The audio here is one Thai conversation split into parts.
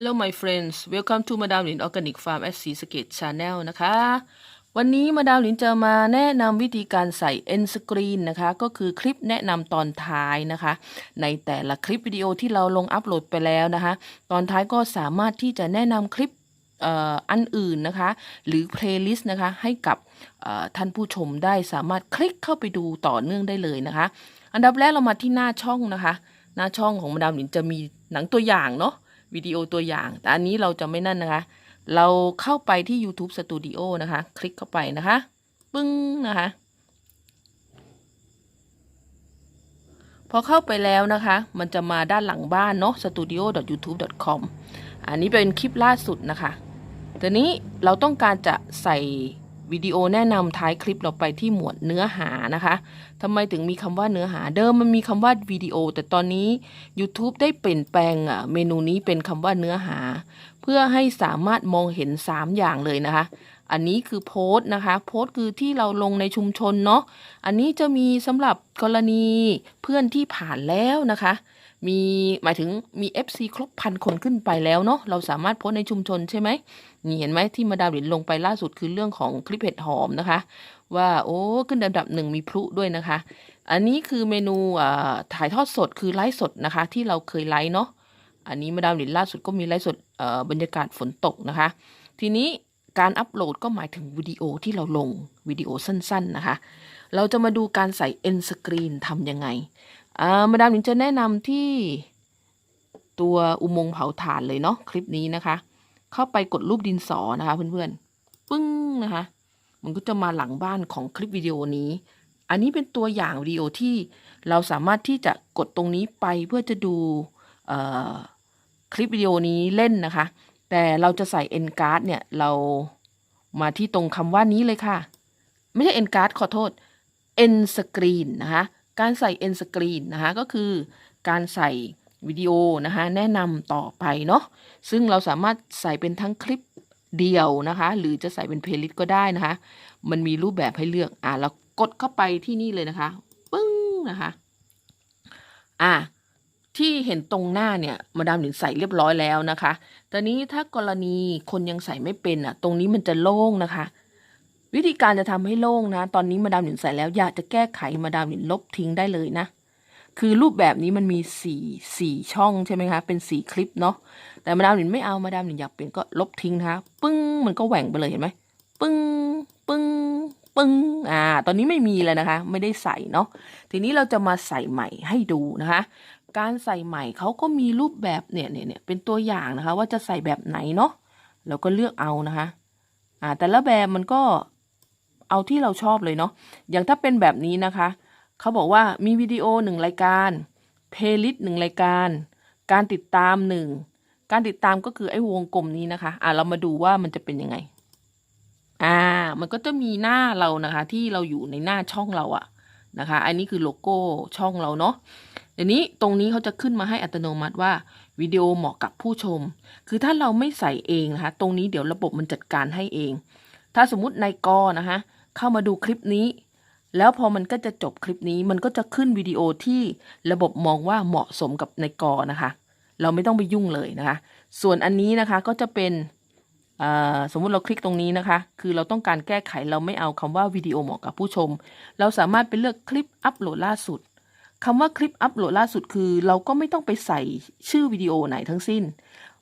Hello my friends welcome to มาดามหลิน Organic Farm at สีสเกต Channel นะคะ วันนี้มาดามหลินจะมาแนะนำวิธีการใส่ end screen นะคะ ก็คือคลิปแนะนำตอนท้ายนะคะ ในแต่ละคลิปวิดีโอที่เราลงอัปโหลดไปแล้วนะคะ ตอนท้ายก็สามารถที่จะแนะนำคลิปอ,อ,อันอื่นนะคะ หรือ playlist นะคะ ให้กับท่านผู้ชมได้สามารถคลิกเข้าไปดูต่อเนื่องได้เลยนะคะ อันดับแรกเรามาที่หน้าช่องนะคะ หน้าช่องของมาดามหลินจะมีหนังตัวอย่างเนาะ วิดีโอตัวอย่าง แต่อันนี้เราจะไม่นั่นนะคะ เราเข้าไปที่ YouTube Studio นะคะ คลิกเข้าไปนะคะ ปึ้งนะคะ พอเข้าไปแล้วนะคะ มันจะมาด้านหลังบ้านเนาะ studio.youtube.com อันนี้เป็นคลิปล่าสุดนะคะ ทีนี้เราต้องการจะใส่ วิดีโอแนะนำท้ายคลิปเราไปที่หมวดเนื้อหานะคะทำไมถึงมีคำว่าเนื้อหาเดิมมันมีคำว่าวิดีโอ แต่ตอนนี้ YouTube ได้เปลี่ยนแปลงอะเมนูนี้เป็นคำว่าเนื้อหา เพื่อให้สามารถมองเห็น 3 อย่างเลยนะคะ อันนี้คือโพสต์นะคะ โพสต์คือที่เราลงในชุมชนเนาะอันนี้จะมีสำหรับกรณีเพื่อนที่ผ่านแล้วนะคะ มีหมายถึงมี FC ครบพันคนขึ้นไปแล้วเนาะเราสามารถโพสในชุมชนใช่ไหมนี่เห็นไหมที่มาดามหลินลงไปล่าสุดคือเรื่องของคลิปเห็ดหอมนะคะ ว่าโอ้ขึ้นอันดับหนึ่งมีพลุด้วยนะคะ อันนี้คือเมนูอ่าถ่ายทอดสดคือไลฟ์สดนะคะ ที่เราเคยไลฟ์เนาะอันนี้มาดามหลินล่าสุดก็มีไลฟ์สดอ่อบรรยากาศฝนตกนะคะ ทีนี้การอัปโหลดก็หมายถึงวิดีโอที่เราลงวิดีโอสั้นๆนะคะ เราจะมาดูการใส่ end screen ทำยังไง มาดามหลินจะแนะนำที่ตัวอุโมงค์เผาถ่านเลยเนาะคลิปนี้นะคะ เข้าไปกดรูปดินสอนะคะ เพื่อนๆ ปึ้งนะคะ มันก็จะมาหลังบ้านของคลิปวิดีโอนี้ อันนี้เป็นตัวอย่างวิดีโอที่เราสามารถที่จะกดตรงนี้ไปเพื่อจะดูคลิปวิดีโอนี้เล่นนะคะ แต่เราจะใส่ end card เนี่ยเรามาที่ตรงคำว่านี้เลยค่ะ ไม่ใช่ end card ขอโทษ end screen นะคะ การใส่ end screen นะคะก็คือการใส่วิดีโอนะคะแนะนำต่อไปเนาะซึ่งเราสามารถใส่เป็นทั้งคลิปเดียวนะคะ หรือจะใส่เป็นเพลย์ลิสต์ก็ได้นะคะ มันมีรูปแบบให้เลือกอะเรากดเข้าไปที่นี่เลยนะคะปึ้งนะคะอะที่เห็นตรงหน้าเนี่ยมาดามหลินใส่เรียบร้อยแล้วนะคะ ตอนนี้ถ้ากรณีคนยังใส่ไม่เป็นอะ ตรงนี้มันจะโล่งนะคะ วิธีการจะทำให้โล่งนะ ตอนนี้มาดามหลินใส่แล้วอยากจะแก้ไขมาดามหลินลบทิ้งได้เลยนะ คือรูปแบบนี้มันมีสี่สี่ช่องใช่ไหมคะ เป็นสี่คลิปเนาะ แต่มาดามหลินไม่เอามาดามหลินอยากเปลี่ยนก็ลบทิ้งนะคะปึ้งมันก็แหว่งไปเลยเห็นไหมปึ้งปึ้งปึ้งอ่า ตอนนี้ไม่มีแล้วนะคะ ไม่ได้ใส่เนาะ ทีนี้เราจะมาใส่ใหม่ให้ดูนะคะ การใส่ใหม่เขาก็มีรูปแบบเนี่ยเนี่ยเนี่ยเป็นตัวอย่างนะคะ ว่าจะใส่แบบไหนเนาะ เราก็เลือกเอานะคะ อ่า แต่ละแบบมันก็ เอาที่เราชอบเลยเนาะอย่างถ้าเป็นแบบนี้นะคะ เขาบอกว่ามีวิดีโอหนึ่งรายการเพลย์ลิสต์หนึ่งรายการ การติดตามหนึ่งการติดตามก็คือไอ้วงกลมนี้นะคะ อ่าเรามาดูว่ามันจะเป็นยังไง อ่า มันก็จะมีหน้าเรานะคะ ที่เราอยู่ในหน้าช่องเราอะนะคะ อันนี้คือโลโก้ช่องเราเนาะเดี๋ยวนี้ตรงนี้เขาจะขึ้นมาให้อัตโนมัติว่าวิดีโอเหมาะกับผู้ชม คือถ้าเราไม่ใส่เองนะคะ ตรงนี้เดี๋ยวระบบมันจัดการให้เอง ถ้าสมมุตินายกนะคะ เข้ามาดูคลิปนี้ แล้วพอมันก็จะจบคลิปนี้มันก็จะขึ้นวิดีโอที่ระบบมองว่าเหมาะสมกับในกอนะคะ เราไม่ต้องไปยุ่งเลยนะคะ ส่วนอันนี้นะคะก็จะเป็นสมมุติเราคลิกตรงนี้นะคะ คือเราต้องการแก้ไขเราไม่เอาคำว่าวิดีโอเหมาะกับผู้ชม เราสามารถไปเลือกคลิปอัปโหลดล่าสุดคำว่าคลิปอัปโหลดล่าสุดคือ เราก็ไม่ต้องไปใส่ชื่อวิดีโอไหนทั้งสิ้น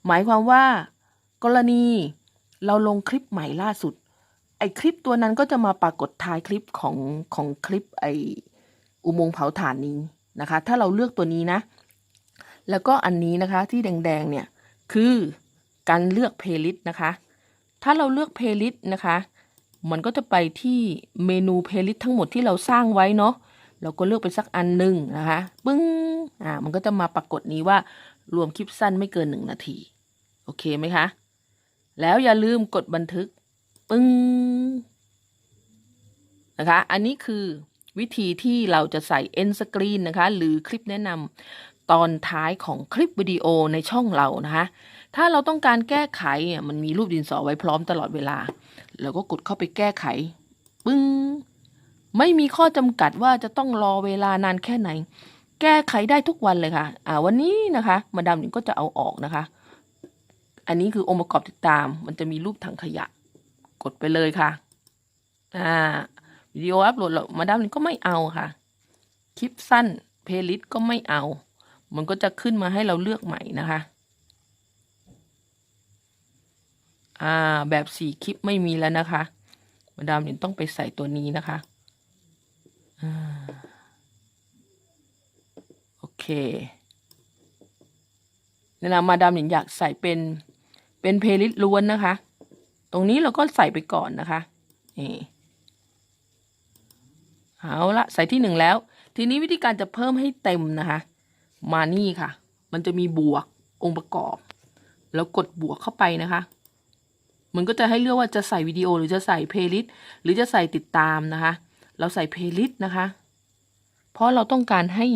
หมายความว่า กรณีเราลงคลิปใหม่ล่าสุด ไอคลิปตัวนั้นก็จะมาปรากฏท้ายคลิปของของคลิปไออุโมงค์เผาถ่านนี้นะคะ ถ้าเราเลือกตัวนี้นะ แล้วก็อันนี้นะคะที่แดงๆเนี่ยคือการเลือกเพลย์ลิสต์นะคะ ถ้าเราเลือกเพลย์ลิสต์นะคะ มันก็จะไปที่เมนูเพลย์ลิสต์ทั้งหมดที่เราสร้างไว้เนาะ เราก็เลือกไปสักอันหนึ่งนะคะ ปึ้ง อ่า มันก็จะมาปรากฏนี้ว่ารวมคลิปสั้นไม่เกินหนึ่งนาที โอเคไหมคะ แล้วอย่าลืมกดบันทึก ปึ้งนะคะ อันนี้คือวิธีที่เราจะใส่ end screen นะคะ หรือคลิปแนะนำตอนท้ายของคลิปวิดีโอในช่องเรานะคะ ถ้าเราต้องการแก้ไขอะมันมีรูปดินสอไว้พร้อมตลอดเวลา เราก็กดเข้าไปแก้ไข ปึ้ง ไม่มีข้อจำกัดว่าจะต้องรอเวลานานแค่ไหน แก้ไขได้ทุกวันเลยค่ะ อ่าวันนี้นะคะ มาดามหนิงก็จะเอาออกนะคะ อันนี้คือองค์ประกอบติดตาม มันจะมีรูปถังขยะ กดไปเลยค่ะ อ่าวิดีโออัพโหลดมาดามลินก็ไม่เอาค่ะ คลิปสั้นเพลย์ลิสต์ก็ไม่เอา มันก็จะขึ้นมาให้เราเลือกใหม่นะคะ อ่า แบบสี่คลิปไม่มีแล้วนะคะ มาดามลินต้องไปใส่ตัวนี้นะคะอ่าโอเคนี่นะมาดามลินอยากใส่เป็นเป็นเพลย์ลิสต์ล้วนนะคะ รงนี้เราก็ใส่ไปก่อนนะคะนี่เอาละใส่ที่หนึ่งแล้ว ทีนี้วิธีการจะเพิ่มให้เต็มนะคะ มานี่ค่ะ มันจะมีบวกองค์ประกอบ แล้วกดบวกเข้าไปนะคะ มันก็จะให้เลือกว่าจะใส่วิดีโอหรือจะใส่เพลย์ลิสต์หรือจะใส่ติดตามนะคะ เราใส่เพลย์ลิสต์นะคะ เพราะเราต้องการให้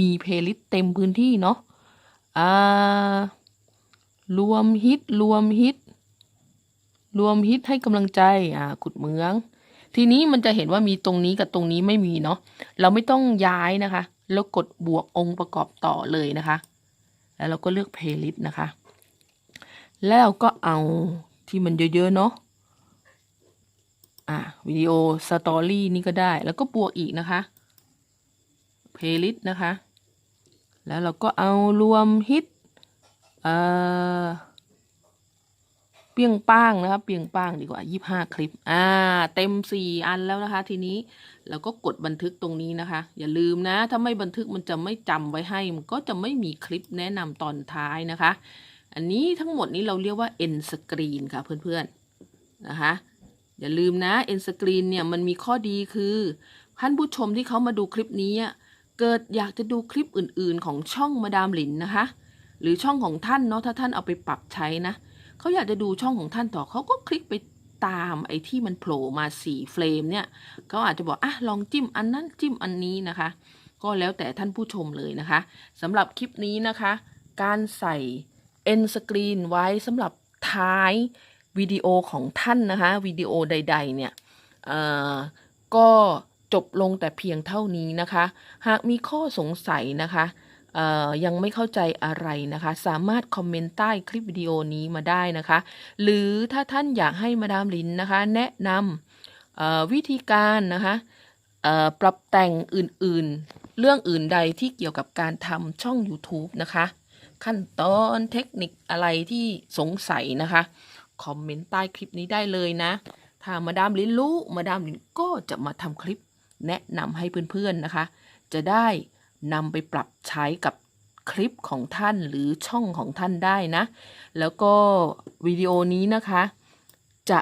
มีเพลย์ลิสต์เต็มพื้นที่เนาะอ่ารวมฮิตรวมฮิต รวมฮิตให้กำลังใจอ่าขุดเมือง ทีนี้มันจะเห็นว่ามีตรงนี้กับตรงนี้ไม่มีเนาะเราไม่ต้องย้ายนะคะ แล้วกดบวกองค์ประกอบต่อเลยนะคะ แล้วเราก็เลือกเพลย์ลิสต์นะคะ แล้วก็เอาที่มันเยอะๆเนาะอ่าวิดีโอสตอรี่นี่ก็ได้ แล้วก็บวกอีกนะคะเพลย์ลิสต์นะคะ แล้วเราก็เอารวมฮิตเอ่อ เปียงป้างนะคะเปียงป้างดีกว่ายี่ห้าคลิป อ่า เต็มสี่อันแล้วนะคะ ทีนี้เราก็กดบันทึกตรงนี้นะคะ อย่าลืมนะ ถ้าไม่บันทึกมันจะไม่จำไว้ให้ มันก็จะไม่มีคลิปแนะนำตอนท้ายนะคะ อันนี้ทั้งหมดนี้เราเรียกว่า end screen ค่ะเพื่อนๆนะคะ อย่าลืมนะ end screen เนี่ยมันมีข้อดีคือท่านผู้ชมที่เขามาดูคลิปนี้เกิดอยากจะดูคลิปอื่น ๆ ของช่องมาดามหลินนะคะ หรือช่องของท่านเนาะถ้าท่านเอาไปปรับใช้นะ เขาอยากจะดูช่องของท่านต่อเขาก็คลิกไปตามไอ้ที่มันโผล่มาสี่เฟรมเนี่ยเขาอาจจะบอกอะลองจิ้มอันนั้นจิ้มอันนี้นะคะ ก็แล้วแต่ท่านผู้ชมเลยนะคะสำหรับคลิปนี้นะคะ การใส่ end screen ไว้สำหรับท้ายวิดีโอของท่านนะคะวิดีโอใด ๆ เนี่ยเอ่อก็จบลงแต่เพียงเท่านี้นะคะ หากมีข้อสงสัยนะคะ ยังไม่เข้าใจอะไรนะคะ สามารถคอมเมนต์ใต้คลิปวิดีโอนี้มาได้นะคะ หรือถ้าท่านอยากให้มาดามลินนะคะ แนะนำวิธีการนะคะปรับแต่งอื่นๆ เรื่องอื่นใดที่เกี่ยวกับการทำช่อง YouTube นะคะ ขั้นตอนเทคนิคอะไรที่สงสัยนะคะ คอมเมนต์ใต้คลิปนี้ได้เลยนะ ถ้ามาดามลินรู้มาดามลินก็จะมาทำคลิปแนะนำให้เพื่อนๆนะคะ จะได้ นำไปปรับใช้กับคลิปของท่านหรือช่องของท่านได้นะ แล้วก็วิดีโอนี้นะคะ จะ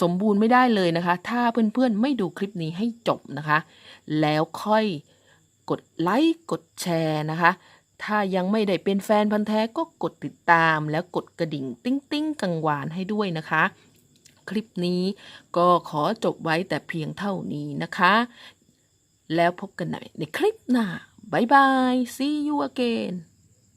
สมบูรณ์ไม่ได้เลยนะคะ ถ้าเพื่อนๆไม่ดูคลิปนี้ให้จบนะคะ แล้วค่อยกดไลค์กดแชร์นะคะ ถ้ายังไม่ได้เป็นแฟนพันธ์แท้ก็กดติดตามแล้วกดกระดิ่งติ้งติ้งกังวานให้ด้วยนะคะ คลิปนี้ก็ขอจบไว้แต่เพียงเท่านี้นะคะ แล้วพบกันใหม่ในคลิปหน้า บ๊ายบาย see you again